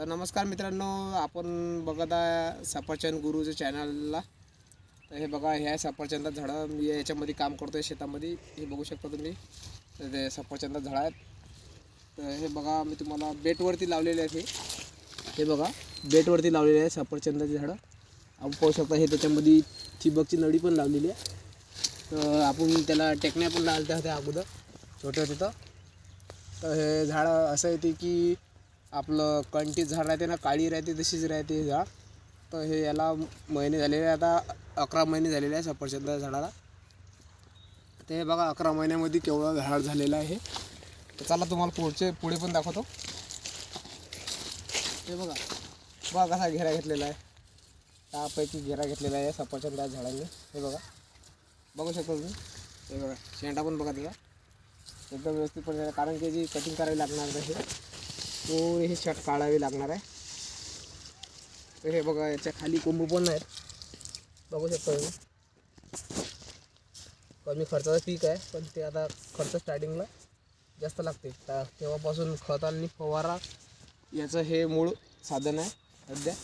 तर नमस्कार मित्रांनो आपण बघत आहे सफरचंद गुरुच्या चॅनलला. तर हे बघा हे आहे सफरचंदा झाडं. मी याच्यामध्ये काम करतो आहे शेतामध्ये. हे बघू शकता तुम्ही. तर ते सफरचंदा झाडं आहेत. तर हे बघा मी तुम्हाला बेटवरती लावलेले आहेत हे. हे बघा बेटवरती लावलेले आहे सफरचंदाची झाडं. आपण पाहू शकता हे त्याच्यामध्ये ठिबकची नळी पण लावलेली आहे. तर आपण त्याला टेकण्या पण लावल्या होत्या अगोदर छोट्या तिथं तर हे झाडं असं येते की आपलं कंटी झाड राहते ना काळी राहते तशीच राहते हे झाड. तर हे याला महिने झालेले आहे आता अकरा महिने झालेले आहे सफरचंदा झाडाला. तर हे बघा अकरा महिन्यामध्ये केवढं झाड झालेलं आहे. तर चला तुम्हाला पुढचे पुढे पण दाखवतो. हे बघा बघा कसा घेरा घेतलेला आहे. त्यापैकी घेरा घेतलेला आहे सफरचंदा झाडांनी. हे बघा बघू शकतो तुम्ही. हे बघा शेंडा पण बघा त्याला एकदम व्यवस्थित पण कारण की जी कटिंग करावी लागणार नाही. तो हे छट काढावी लागणार आहे. तर हे बघा याच्या खाली कोंबू पण आहेत. बघू शकता तुम्ही. कमी खर्चाचं पीक आहे पण ते आता खर्च स्टार्टिंगला जास्त लागते. त्या तेव्हापासून खत आणि फवारा याचं हे मूळ साधन आहे सध्या.